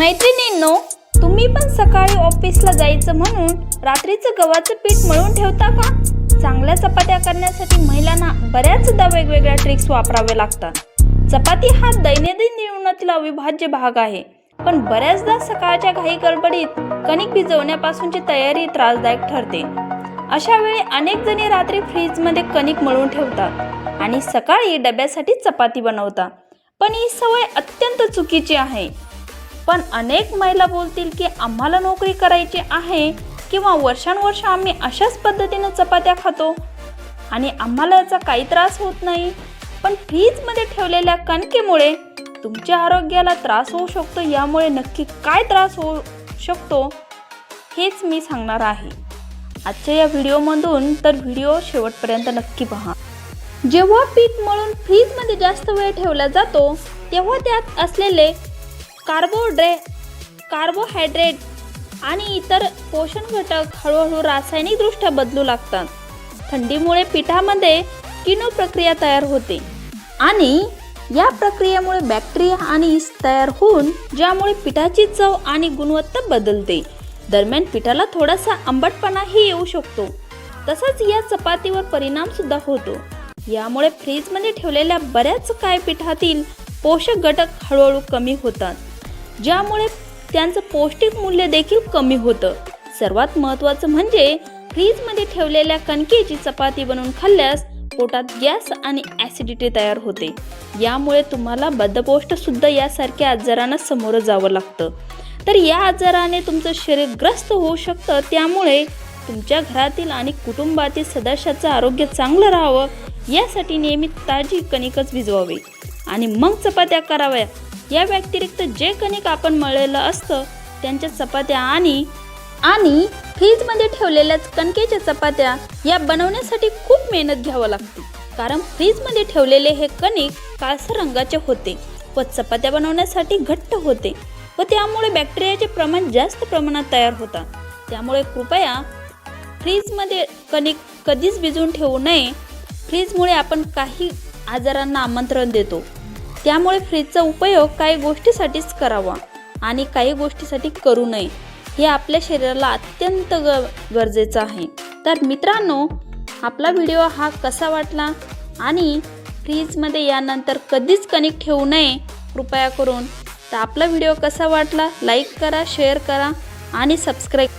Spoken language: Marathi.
मैत्रिणींनो तुम्ही पण सकाळी ऑफिसला जायचं म्हणून रात्रीचं गव्हाचं पीठ मळून ठेवता का? चांगल्या चपात्या करण्यासाठी महिलांना बऱ्याचदा वेगवेगळ्या ट्रिक्स वापराव्या लागतात. चपाती हा दैनंदिन जीवनातील अविभाज्य भाग आहे. पण बऱ्याचदा सकाळच्या घाई गडबडीत कणिक भिजवण्यापासूनची तयारी त्रासदायक ठरते. अशा वेळी अनेक जणी रात्री फ्रीजमध्ये कणिक मळून ठेवतात आणि सकाळी डब्यासाठी चपाती बनवतात. पण ही सवय अत्यंत चुकीची आहे. पण अनेक महिला बोलतील की आम्हाला नोकरी करायची आहे किंवा वर्षानुवर्ष आम्ही अशाच पद्धतीनं चपात्या खातो. आणि आम्हाला याचा काही त्रास होत नाही. पण फ्रीजमध्ये ठेवलेल्या कणकेमुळे तुमच्या आरोग्याला त्रास होऊ शकतो. यामुळे नक्की काय त्रास होऊ शकतो हेच मी सांगणार आहे. आजच्या या व्हिडिओमधून तर व्हिडिओ शेवटपर्यंत नक्की पहा. जेव्हा पीठ मळून फ्रीजमध्ये जास्त वेळ ठेवला जातो तेव्हा त्यात असलेले कार्बोड्रे कार्बोहायड्रेट आणि इतर पोषण घटक हळूहळू रासायनिकदृष्ट्या बदलू लागतात. थंडीमुळे पिठामध्ये किनो प्रक्रिया तयार होते आणि या प्रक्रियेमुळे बॅक्टेरिया आणि तयार होऊन ज्यामुळे पिठाची चव आणि गुणवत्ता बदलते. दरम्यान पिठाला थोडासा आंबटपणाही येऊ शकतो. तसंच या चपातीवर परिणाम सुद्धा होतो. यामुळे फ्रीजमध्ये ठेवलेल्या बऱ्याच काय पिठातील पोषक घटक हळूहळू कमी होतात. ज्यामुळे त्यांचं पौष्टिक मूल्य देखील कमी होतं. सर्वात महत्त्वाचं म्हणजे फ्रीजमध्ये ठेवलेल्या कणकेची चपाती बनवून खाल्ल्यास पोटात गॅस आणि ॲसिडिटी तयार होते. यामुळे तुम्हाला बद्धपोष्टसुद्धा यासारख्या आजारांना सामोरं जावं लागतं. तर या आजाराने तुमचं शरीर ग्रस्त होऊ शकतं. त्यामुळे तुमच्या घरातील आणि कुटुंबातील सदस्याचं आरोग्य चांगलं राहावं यासाठी नेहमी ताजी कणिकच भिजवावी. आणि मग चपात्या कराव्या. या व्यतिरिक्त जे कणिक आपण मळलेलं असतं त्यांच्या चपात्या आणि आणि फ्रीजमध्ये ठेवलेल्याच कणकेच्या चपात्या या बनवण्यासाठी खूप मेहनत घ्यावं लागते. कारण फ्रीजमध्ये ठेवलेले हे कणिक काळसर रंगाचे होते व चपात्या बनवण्यासाठी घट्ट होते व त्यामुळे बॅक्टेरियाचे प्रमाण जास्त प्रमाणात तयार होतात. त्यामुळे कृपया फ्रीजमध्ये कणिक कधीच भिजवून ठेवू नये. फ्रीजमुळे आपण काही आजारांना आमंत्रण देतो. त्यामुळे फ्रीजचा उपयोग काही गोष्टीसाठीच करावा आणि काही गोष्टीसाठी करू नये. हे आपल्या शरीराला अत्यंत ग गरजेचं आहे. तर मित्रांनो आपला व्हिडिओ हा कसा वाटला आणि फ्रीजमध्ये यानंतर कधीच कनेक्ट ठेवू नये कृपया करून. तर आपला व्हिडिओ कसा वाटला लाईक करा शेअर करा आणि सबस्क्राईब